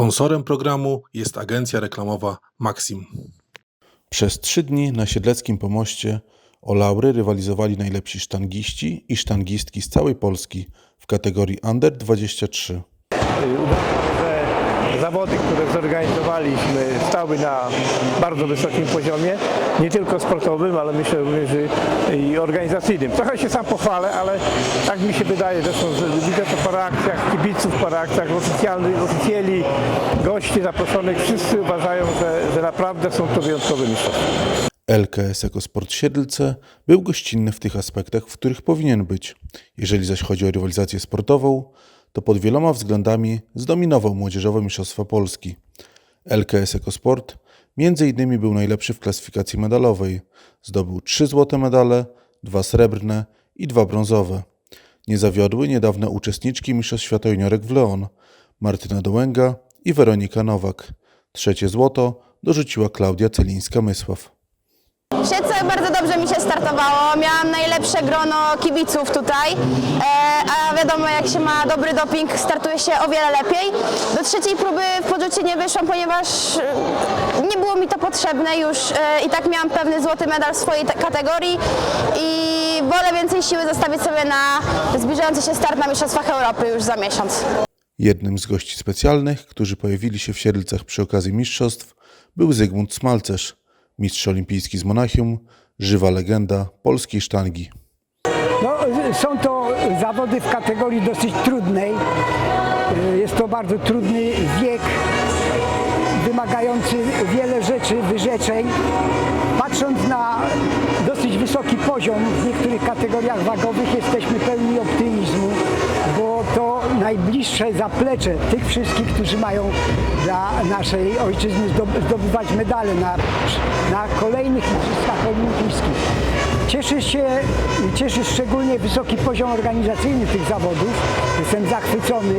Sponsorem programu jest agencja reklamowa Maxim. Przez trzy dni na Siedleckim Pomoście o laury rywalizowali najlepsi sztangiści i sztangistki z całej Polski w kategorii Under 23. Uważam, że zawody, które zorganizowaliśmy, stały na bardzo wysokim poziomie, nie tylko sportowym, ale myślę również i- i organizacyjnym. Trochę się sam pochwalę, ale tak mi się wydaje, zresztą że widzę to po reakcjach kibiców, po reakcjach oficjeli, gości zaproszonych, wszyscy uważają, że, że naprawdę są to wyjątkowe mistrzostwa. LKS Ekosport Siedlce był gościnny w tych aspektach, w których powinien być. Jeżeli zaś chodzi o rywalizację sportową, to pod wieloma względami zdominował Młodzieżowe Mistrzostwa Polski. LKS Ekosport między innymi był najlepszy w klasyfikacji medalowej. Zdobył trzy złote medale, dwa srebrne i dwa brązowe. Nie zawiodły niedawne uczestniczki Mistrzostw Świata Juniorek w Leon, Martyna Dołęga i Weronika Nowak. Trzecie złoto dorzuciła Klaudia Celińska-Mysław. W siatce bardzo dobrze mi się startowało. Miałam najlepsze grono kibiców tutaj, e, a wiadomo jak się ma dobry doping, startuje się o wiele lepiej. Do trzeciej próby w podrzucie nie wyszłam, ponieważ e, nie było mi to potrzebne już e, i tak miałam pewny złoty medal w swojej te- kategorii i wolę więcej siły zostawić sobie na zbliżający się start na Mistrzostwach Europy już za miesiąc. Jednym z gości specjalnych, którzy pojawili się w Siedlcach przy okazji mistrzostw, był Zygmunt Smalcerz, mistrz olimpijski z Monachium, żywa legenda polskiej sztangi. No, są to zawody w kategorii dosyć trudnej. Jest to bardzo trudny wiek, wymagający wiele rzeczy, wyrzeczeń. Patrząc na wysoki poziom w niektórych kategoriach wagowych, jesteśmy pełni optymizmu, bo to najbliższe zaplecze tych wszystkich, którzy mają dla naszej ojczyzny zdob- zdobywać medale na, na kolejnych Igrzyskach Olimpijskich. Cieszy się, cieszy szczególnie wysoki poziom organizacyjny tych zawodów. Jestem zachwycony.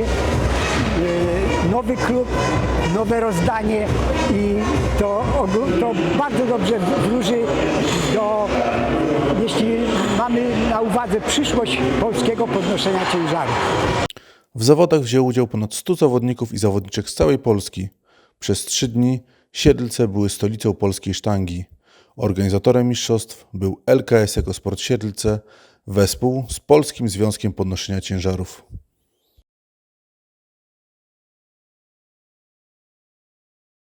Yy, Nowy klub, nowe rozdanie i to, to bardzo dobrze wróży do, jeśli mamy na uwadze przyszłość polskiego podnoszenia ciężaru. W zawodach wzięło udział ponad 100 zawodników i zawodniczek z całej Polski. Przez trzy dni Siedlce były stolicą polskiej sztangi. Organizatorem mistrzostw był LKS Ekosport Siedlce wespół z Polskim Związkiem Podnoszenia Ciężarów.